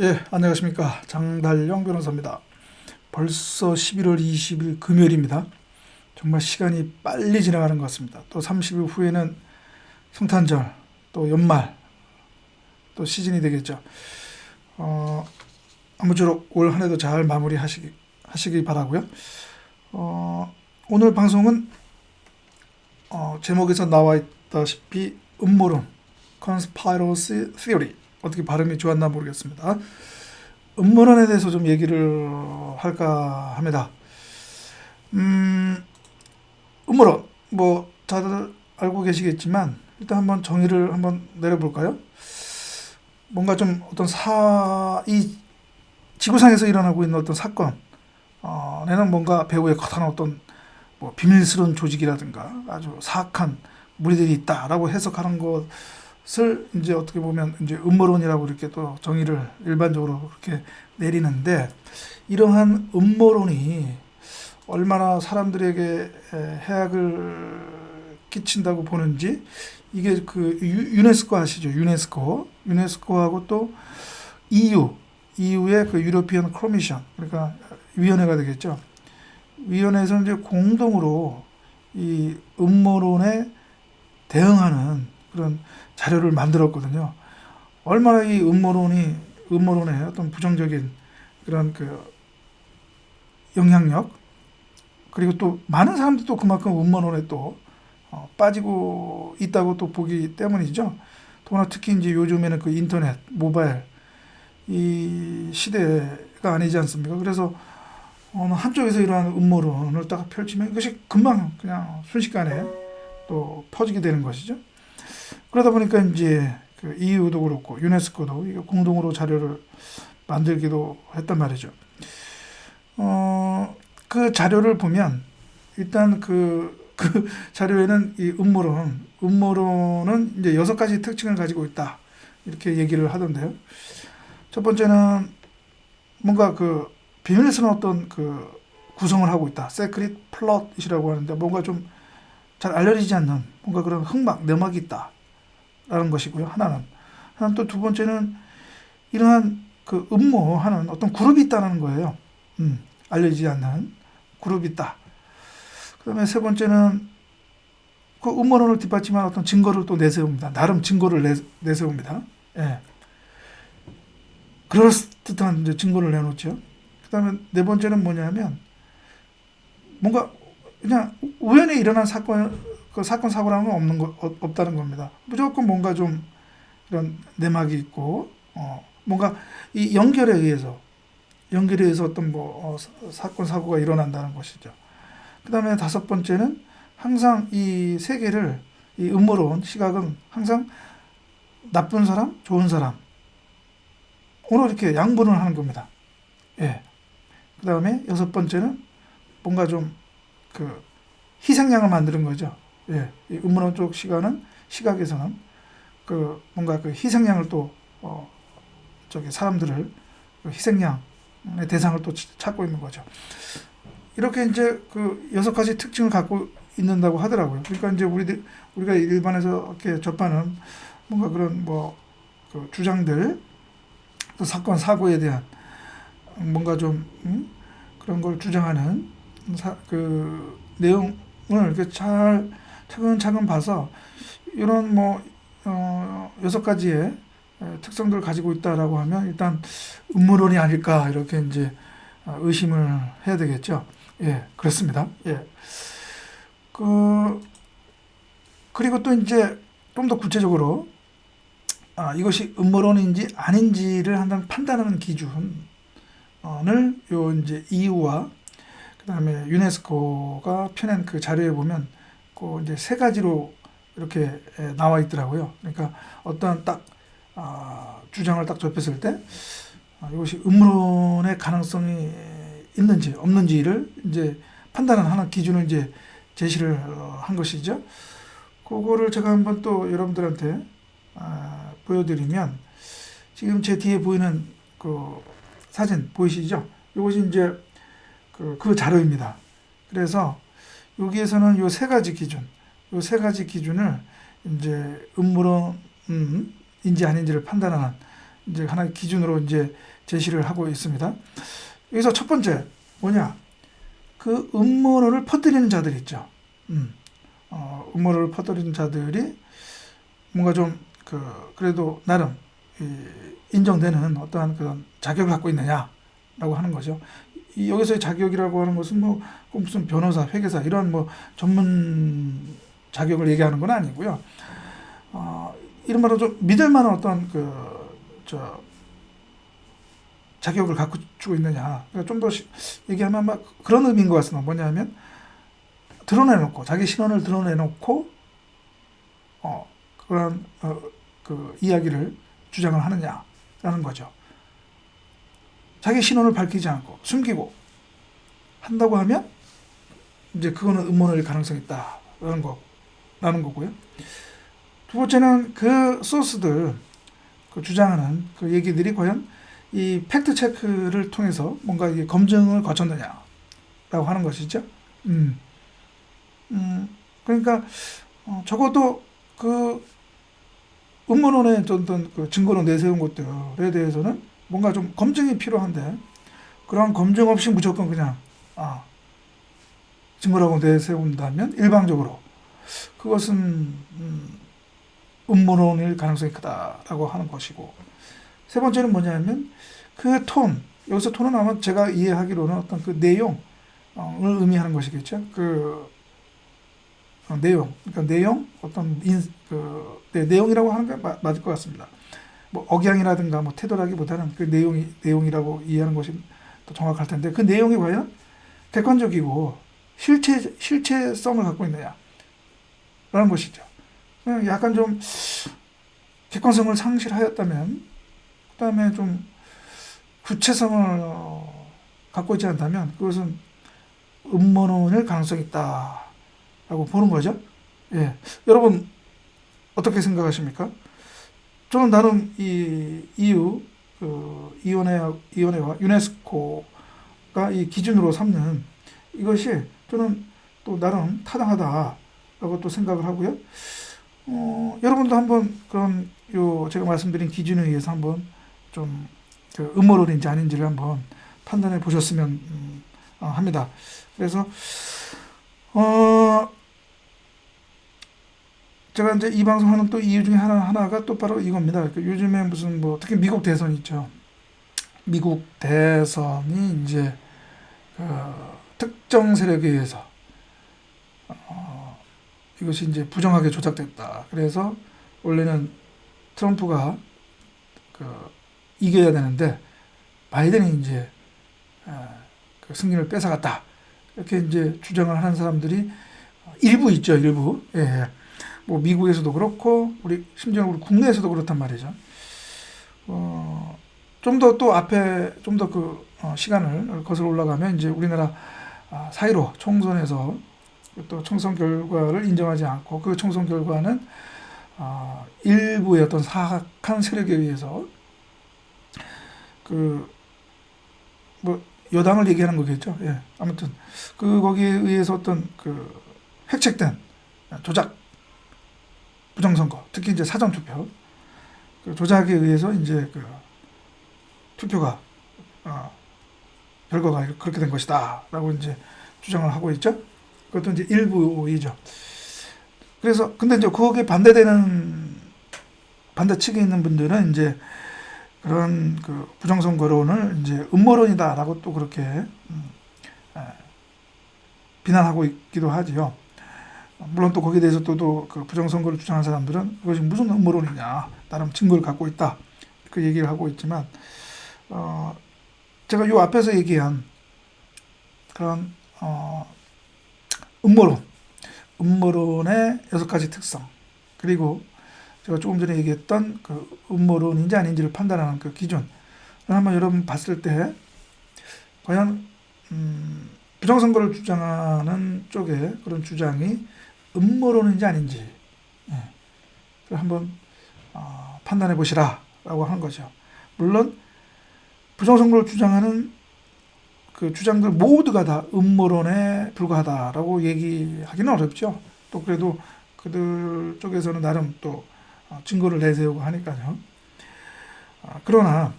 예, 안녕하십니까. 장달령 변호사입니다. 벌써 11월 20일 금요일입니다. 정말 시간이 빨리 지나가는 것 같습니다. 또 30일 후에는 성탄절, 또 연말, 또 시즌이 되겠죠. 어, 아무쪼록 올 한 해도 잘 마무리 하시기, 하시기 바라고요 어, 오늘 방송은 어, 제목에서 나와 있다시피 음모론, conspiracy theory 어떻게 발음이 좋았나 모르겠습니다. 음모론에 대해서 좀 얘기를 할까 합니다. 음, 음모론 뭐 다들 알고 계시겠지만 일단 한번 정의를 한번 내려볼까요? 뭔가 좀 어떤 사, 이 지구상에서 일어나고 있는 어떤 사건, 어, 내는 뭔가 배후에 커다란 어떤 뭐 비밀스러운 조직이라든가 아주 사악한 무리들이 있다라고 해석하는 것 을 이제 어떻게 보면 이제 음모론이라고 이렇게 또 정의를 일반적으로 그렇게 내리는데 이러한 음모론이 얼마나 사람들에게 에, 해악을 끼친다고 보는지 이게 그 유- 유네스코 아시죠? 유네스코 유네스코하고 또 EU EU의 그 유로피언 커미션 그러니까 위원회가 되겠죠. 위원회에서 이제 공동으로 이 음모론에 대응하는 그런 자료를 만들었거든요. 얼마나 이 음모론이 음모론의 어떤 부정적인 그런 그 영향력 그리고 또 많은 사람들이 또 그만큼 음모론에 또 어, 빠지고 있다고 또 보기 때문이죠. 더구나 특히 이제 요즘에는 그 인터넷, 모바일 이 시대가 아니지 않습니까? 그래서 어느 한쪽에서 이러한 음모론을 딱 펼치면 이것이 금방 그냥 순식간에 또 퍼지게 되는 것이죠. 그러다 보니까 이제 그 EU도 그렇고 유네스코도 이거 공동으로 자료를 만들기도 했단 말이죠. 어, 그 자료를 보면 일단 그, 그 자료에는 이 음모론, 음모론은 이제 여섯 가지 특징을 가지고 있다. 이렇게 얘기를 하던데요. 첫 번째는 뭔가 그 비밀스러운 어떤 그 구성을 하고 있다. 세크릿 플롯이라고 하는데 뭔가 좀 잘 알려지지 않는 뭔가 그런 흑막, 내막이 있다 라는 것이고요. 하나는. 하나는 또 두 번째는 이러한 그 음모하는 어떤 그룹이 있다는 거예요. 음, 알려지지 않는 그룹이 있다. 그 다음에 세 번째는 그 음모론을 뒷받침한 어떤 증거를 또 내세웁니다. 나름 증거를 내, 내세웁니다. 예. 그럴듯한 이제 증거를 내놓죠. 그 다음에 네 번째는 뭐냐면 뭔가 그냥 우연히 일어난 사건, 그 사건 사고라는 건 없는 거 없- 없다는 겁니다. 무조건 뭔가 좀 이런 내막이 있고 어, 뭔가 이 연결에 의해서 연결에 의해서 어떤 뭐 어, 사- 사건 사고가 일어난다는 것이죠. 그 다음에 다섯 번째는 항상 이 세계를 이 음모론 시각은 항상 나쁜 사람, 좋은 사람 으로 이렇게 양분을 하는 겁니다. 예. 그 다음에 여섯 번째는 뭔가 좀 그 희생양을 만드는 거죠. 예. 이 음모론 쪽 시각은 시각에서는 그 뭔가 그 희생양을 또 어, 저기 사람들을 그 희생양의 대상을 또 찾고 있는 거죠. 이렇게 이제 그 여섯 가지 특징을 갖고 있는다고 하더라고요. 그러니까 이제 우리들 우리가 일반에서 이렇게 접하는 뭔가 그런 뭐 그 주장들 또 사건 사고에 대한 뭔가 좀 음? 그런 걸 주장하는 사, 그 내용을 이렇게 잘 차근차근 봐서 이런 뭐 어, 여섯 가지의 에, 특성들을 가지고 있다라고 하면 일단 음모론이 아닐까 이렇게 이제 어, 의심을 해야 되겠죠. 예, 그렇습니다. 예. 그 그리고 또 이제 좀 더 구체적으로 아, 이것이 음모론인지 아닌지를 한다는 판단하는 기준을 요 이제 EU와 그다음에 유네스코가 펴낸 그 자료에 보면 그 이제 세 가지로 이렇게 에, 나와 있더라고요. 그러니까 어떠한 딱 아, 주장을 딱 접했을 때 아, 이것이 음모론의 가능성이 있는지 없는지를 이제 판단하는 기준을 이제 제시를 어, 한 것이죠. 그거를 제가 한번 또 여러분들한테 아, 보여드리면 지금 제 뒤에 보이는 그 사진 보이시죠? 이것이 이제 그, 그 자료입니다. 그래서 여기에서는 요 세 가지 기준, 요 세 가지 기준을 이제 음모론인지 아닌지를 판단하는 이제 하나의 기준으로 이제 제시를 하고 있습니다. 여기서 첫 번째 뭐냐? 그 음모론을 퍼뜨리는 자들 있죠. 음, 어, 음모론을 퍼뜨리는 자들이 뭔가 좀 그 그래도 나름 이 인정되는 어떠한 그런 자격을 갖고 있느냐라고 하는 거죠. 이 여기서의 자격이라고 하는 것은 뭐꼭 무슨 변호사, 회계사 이런 뭐 전문 자격을 얘기하는 건 아니고요. 어, 이런 말로 좀 믿을 만한 어떤 그 저 자격을 갖추고 있느냐. 그러니까 좀 더 얘기하면 막 그런 의미인 것 같습니다. 뭐냐면 드러내놓고 자기 신원을 드러내놓고 어 그런 어, 그 이야기를 주장을 하느냐라는 거죠. 자기 신원을 밝히지 않고 숨기고 한다고 하면 이제 그거는 음모론일 가능성이 있다라는 거 라는 거고요. 두 번째는 그 소스들 그 주장하는 그 얘기들이 과연 이 팩트 체크를 통해서 뭔가 이게 검증을 거쳤느냐라고 하는 것이죠. 음, 음, 그러니까 어, 적어도 그 음모론의 어떤 그 증거로 내세운 것들에 대해서는 뭔가 좀 검증이 필요한데 그런 검증 없이 무조건 그냥 아, 증거라고 내세운다면 일방적으로 그것은 음, 음모론일 가능성이 크다라고 하는 것이고 세 번째는 뭐냐면 그 톤, 여기서 톤은 아마 제가 이해하기로는 어떤 그 내용을 의미하는 것이겠죠. 그 어, 내용, 그러니까 내용, 어떤 인, 그 네, 내용이라고 하는 게 마, 맞을 것 같습니다. 뭐 억양이라든가 뭐 태도라기보다는 그 내용이 내용이라고 이해하는 것이 더 정확할 텐데 그 내용이 과연 객관적이고 실체 실체성을 갖고 있느냐라는 것이죠. 약간 좀 객관성을 상실하였다면 그다음에 좀 구체성을 어, 갖고 있지 않다면 그것은 음모론일 가능성이 있다라고 보는 거죠. 예, 여러분 어떻게 생각하십니까? 저는 나름 이 EU 그 이원회 이원회와 유네스코가 이 기준으로 삼는 이것이 저는 또 나름 타당하다라고 또 생각을 하고요. 어, 여러분도 한번 그런 요 제가 말씀드린 기준에 의해서 한번 좀 그 음모론인지 아닌지를 한번 판단해 보셨으면 음, 어, 합니다. 그래서 어 제가 이제 이 방송하는 또 이유 중에 하나 하나가 또 바로 이겁니다. 그 요즘에 무슨 뭐 특히 미국 대선 있죠. 미국 대선이 이제 그 특정 세력에 의해서 어, 이것이 이제 부정하게 조작됐다. 그래서 원래는 트럼프가 그 이겨야 되는데 바이든이 이제 그 승리를 뺏어갔다. 이렇게 이제 주장을 하는 사람들이 일부 있죠, 일부. 예. 뭐 미국에서도 그렇고 우리 심지어 우리 국내에서도 그렇단 말이죠. 어, 좀 더 또 앞에 좀 더그 어, 시간을 거슬러 올라가면 이제 우리나라 아, 사이로 총선에서 또 총선 결과를 인정하지 않고 그 총선 결과는 어, 일부의 어떤 사악한 세력에 의해서 그 뭐 여당을 얘기하는 거겠죠. 예. 아무튼 그 거기에 의해서 어떤 그 획책된 조작 부정선거 특히 이제 사전 투표 그 조작에 의해서 이제 그 투표가 어, 결과가 그렇게 된 것이다 라고 이제 주장을 하고 있죠. 그것도 이제 일부이죠. 그래서 근데 이제 거기에 반대되는 반대 측에 있는 분들은 이제 그런 그 부정선거론을 이제 음모론이다라고 또 그렇게 음, 에, 비난하고 있기도 하지요. 물론 또 거기에 대해서 또그 부정선거를 주장하는 사람들은 그것이 무슨 음모론이냐 나름 증거를 갖고 있다 그 얘기를 하고 있지만 어 제가 요 앞에서 얘기한 그런 어 음모론 음모론의 여섯 가지 특성 그리고 제가 조금 전에 얘기했던 그 음모론인지 아닌지를 판단하는 그 기준을 한번 여러분 봤을 때 과연 음, 부정선거를 주장하는 쪽에 그런 주장이 음모론인지 아닌지 예, 한번 어, 판단해 보시라라고 하는 거죠. 물론 부정선거를 주장하는 그 주장들 모두가 다 음모론에 불과하다라고 얘기하기는 어렵죠. 또 그래도 그들 쪽에서는 나름 또 어, 증거를 내세우고 하니까요. 아, 그러나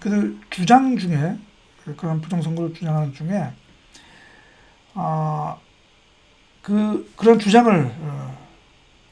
그들 주장 중에 그런 부정선거를 주장하는 중에 아, 그 그런 주장을 어,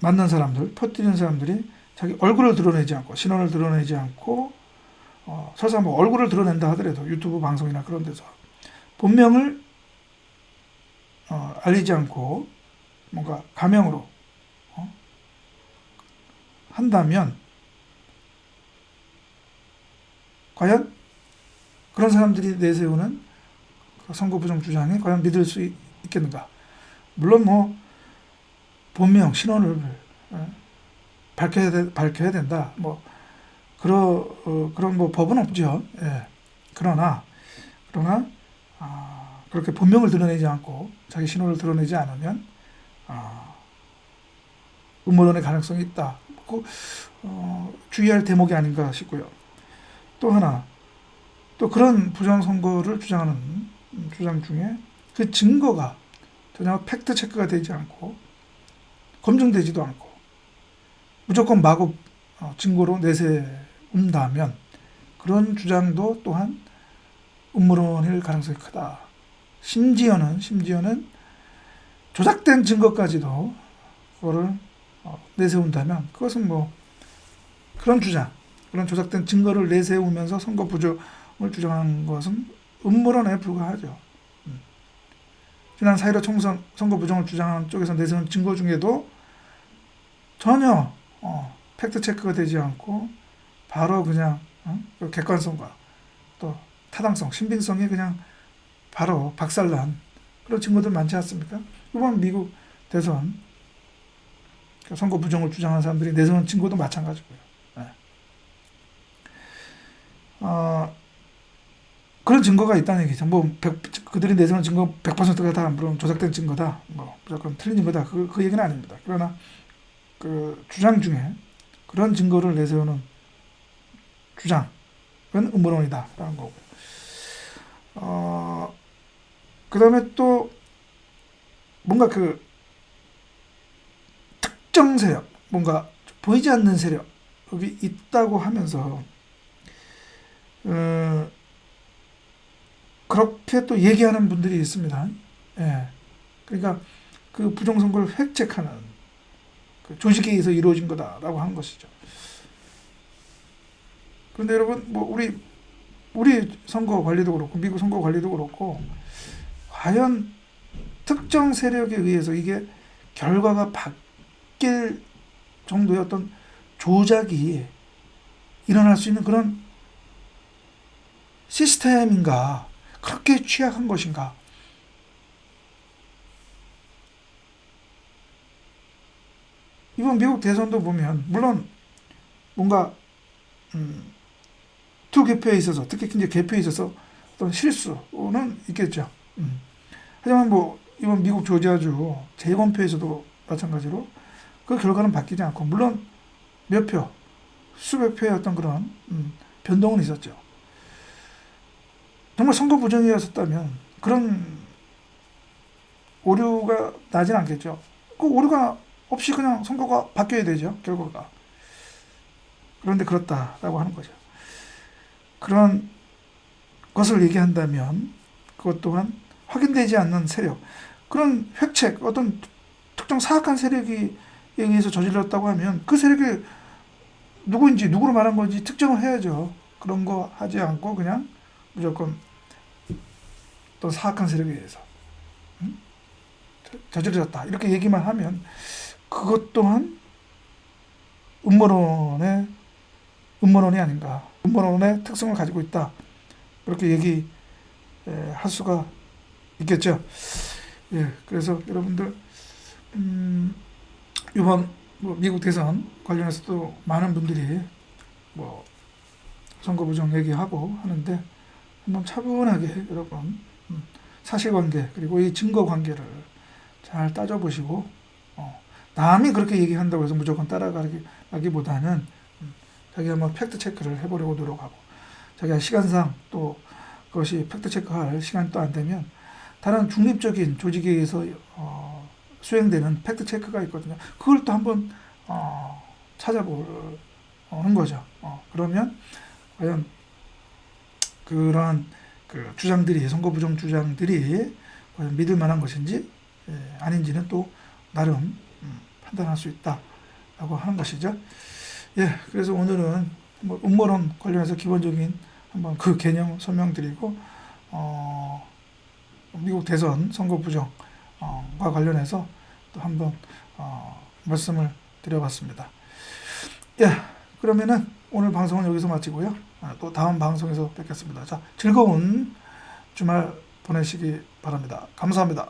만난 사람들, 퍼뜨리는 사람들이 자기 얼굴을 드러내지 않고 신원을 드러내지 않고 어, 설사 뭐 얼굴을 드러낸다 하더라도 유튜브 방송이나 그런 데서 본명을 어, 알리지 않고 뭔가 가명으로 어, 한다면 과연 그런 사람들이 내세우는 그 선거 부정 주장이 과연 믿을 수 있- 있겠는가? 물론 뭐 본명 신원을 어, 밝혀야 돼, 밝혀야 된다. 뭐 그런 어, 그런 뭐 법은 없죠. 예. 그러나 그러나 아, 그렇게 본명을 드러내지 않고 자기 신원을 드러내지 않으면 아, 음모론의 가능성이 있다. 그, 어, 주의할 대목이 아닌가 싶고요. 또 하나 또 그런 부정 선거를 주장하는 음, 주장 중에 그 증거가 전혀 팩트 체크가 되지 않고 검증되지도 않고 무조건 마구 어, 증거로 내세운다면 그런 주장도 또한 음모론일 가능성이 크다. 심지어는 심지어는 조작된 증거까지도 그거를 어, 내세운다면 그것은 뭐 그런 주장, 그런 조작된 증거를 내세우면서 선거 부정을 주장하는 것은 음모론에 불과하죠. 음. 지난 4.15 총선 선거 부정을 주장하는 쪽에서 내세운 증거 중에도 전혀 어, 팩트 체크가 되지 않고 바로 그냥 어? 그 객관성과 또 타당성, 신빙성이 그냥 바로 박살난 그런 증거들 많지 않습니까? 이번 미국 대선 그 선거 부정을 주장하는 사람들이 내세운 증거도 마찬가지고요. 네. 어, 그런 증거가 있다는 얘기죠. 뭐, 100, 그들이 내세운 증거 100%가 다 물론 조작된 증거다. 뭐, 무조건 틀린 증거다. 그, 그 얘기는 아닙니다. 그러나, 그 주장 중에 그런 증거를 내세우는 주장은 음모론이다라는 거고요. 어, 그 다음에 또 뭔가 그 특정 세력, 뭔가 보이지 않는 세력이 있다고 하면서 어, 그렇게 또 얘기하는 분들이 있습니다. 예. 그러니까 그 부정선거를 획책하는 그 조직에 의해서 이루어진 거다라고 하는 것이죠. 그런데 여러분, 뭐 우리 우리 선거 관리도 그렇고 미국 선거 관리도 그렇고 과연 특정 세력에 의해서 이게 결과가 바뀔 정도의 어떤 조작이 일어날 수 있는 그런 시스템인가? 그렇게 취약한 것인가? 이번 미국 대선도 보면 물론 뭔가 음, 투 개표에 있어서 특히 이제 개표에 있어서 어떤 실수는 있겠죠. 음. 하지만 뭐 이번 미국 조지아주 재검표에서도 마찬가지로 그 결과는 바뀌지 않고 물론 몇 표, 수백 표의 어떤 그런 음, 변동은 있었죠. 정말 선거 부정이었었다면 그런 오류가 나진 않겠죠. 그 오류가 없이 그냥 선거가 바뀌어야 되죠. 결과가. 그런데 그렇다라고 하는 거죠. 그런 것을 얘기한다면 그것 또한 확인되지 않는 세력, 그런 획책, 어떤 특정 사악한 세력이 의해서 저질렀다고 하면 그 세력이 누구인지 누구로 말한 건지 특정을 해야죠. 그런 거 하지 않고 그냥 무조건 또 사악한 세력에 의해서 음? 저질렀다 이렇게 얘기만 하면 그것 또한 음모론의 음모론이 아닌가 음모론의 특성을 가지고 있다 그렇게 얘기할 수가 있겠죠. 예, 그래서 여러분들 음, 이번 뭐 미국 대선 관련해서도 많은 분들이 뭐 선거 부정 얘기하고 하는데 한번 차분하게 여러분 음, 사실관계 그리고 이 증거관계를 잘 따져보시고 어, 남이 그렇게 얘기한다고 해서 무조건 따라가기보다는 음, 자기 한번 팩트 체크를 해보려고 노력하고 자기가 시간상 또 그것이 팩트 체크할 시간이 또 안 되면 다른 중립적인 조직에 의해서 어, 수행되는 팩트 체크가 있거든요. 그걸 또 한번 어, 찾아볼 하는 거죠. 어, 그러면 과연 그러한 그 주장들이 선거 부정 주장들이 과연 믿을 만한 것인지 예, 아닌지는 또 나름 음, 판단할 수 있다라고 하는 것이죠. 예, 그래서 오늘은 뭐 음모론 관련해서 기본적인 한번 그 개념 설명드리고 어, 미국 대선 선거 부정과 관련해서 또 한번 어, 말씀을 드려봤습니다. 예, 그러면은 오늘 방송은 여기서 마치고요. 아, 또 다음 방송에서 뵙겠습니다. 자, 즐거운 주말 보내시기 바랍니다. 감사합니다.